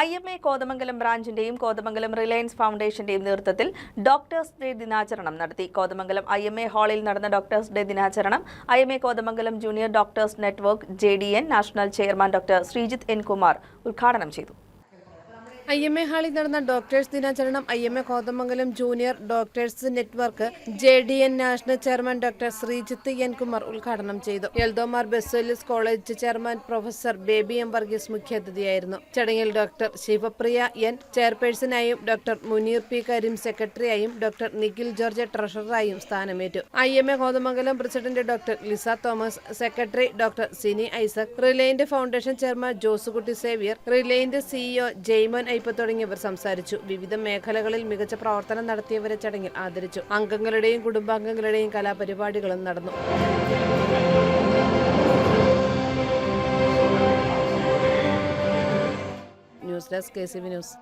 I M A Kothamangalam ബ്രാഞ്ചിന്റെയും Kothamangalam Reliance ഫൗണ്ടേഷന്റെയും നേതൃത്വത്തിൽ ഡോക്ടേഴ്സ് ഡേ ദിനാചരണം നടത്തി. കോതമംഗലം ഐ എം എ ഹാളിൽ നടന്ന ഡോക്ടേഴ്സ് ഡേ ദിനാചരണം. I M A Kothamangalam junior doctors network J D N national chairman doctor Sreejith N Kumar ഉദ്ഘാടനം ചെയ്തു. ഐ എം എ ഹാളിൽ നടന്ന ഡോക്ടേഴ്സ് ദിനാചരണം I M A Kothamangalam junior doctors network J D N national chairman doctor Sreejith N Kumar ഉദ്ഘാടനം ചെയ്തു. Eldho Mar ബെസോലിസ് college chairman professor Baby M Varghese മുഖ്യാതിഥിയായിരുന്നു. ചടങ്ങിൽ doctor Sivapriya N ചെയർപേഴ്സണായും ഡോക്ടർ മുനീർ പി കരീം സെക്രട്ടറിയായും ഡോക്ടർ നിഖിൽ ജോർജ് ട്രഷററായും സ്ഥാനമേറ്റു. I M A Kothamangalam president doctor Liza Thomas secretary doctor Sini Isaac reliant foundation chairman Josekutty Xavier reliant CEO Jaimon Aippa തുടങ്ങിയവർ സംസാരിച്ചു. വിവിധ മേഖലകളിൽ മികച്ച പ്രവർത്തനം നടത്തിയവരെ ചടങ്ങിൽ ആദരിച്ചു. അംഗങ്ങളുടെയും കുടുംബാംഗങ്ങളുടെയും കലാപരിപാടികളും നടന്നു. News desk K C V news.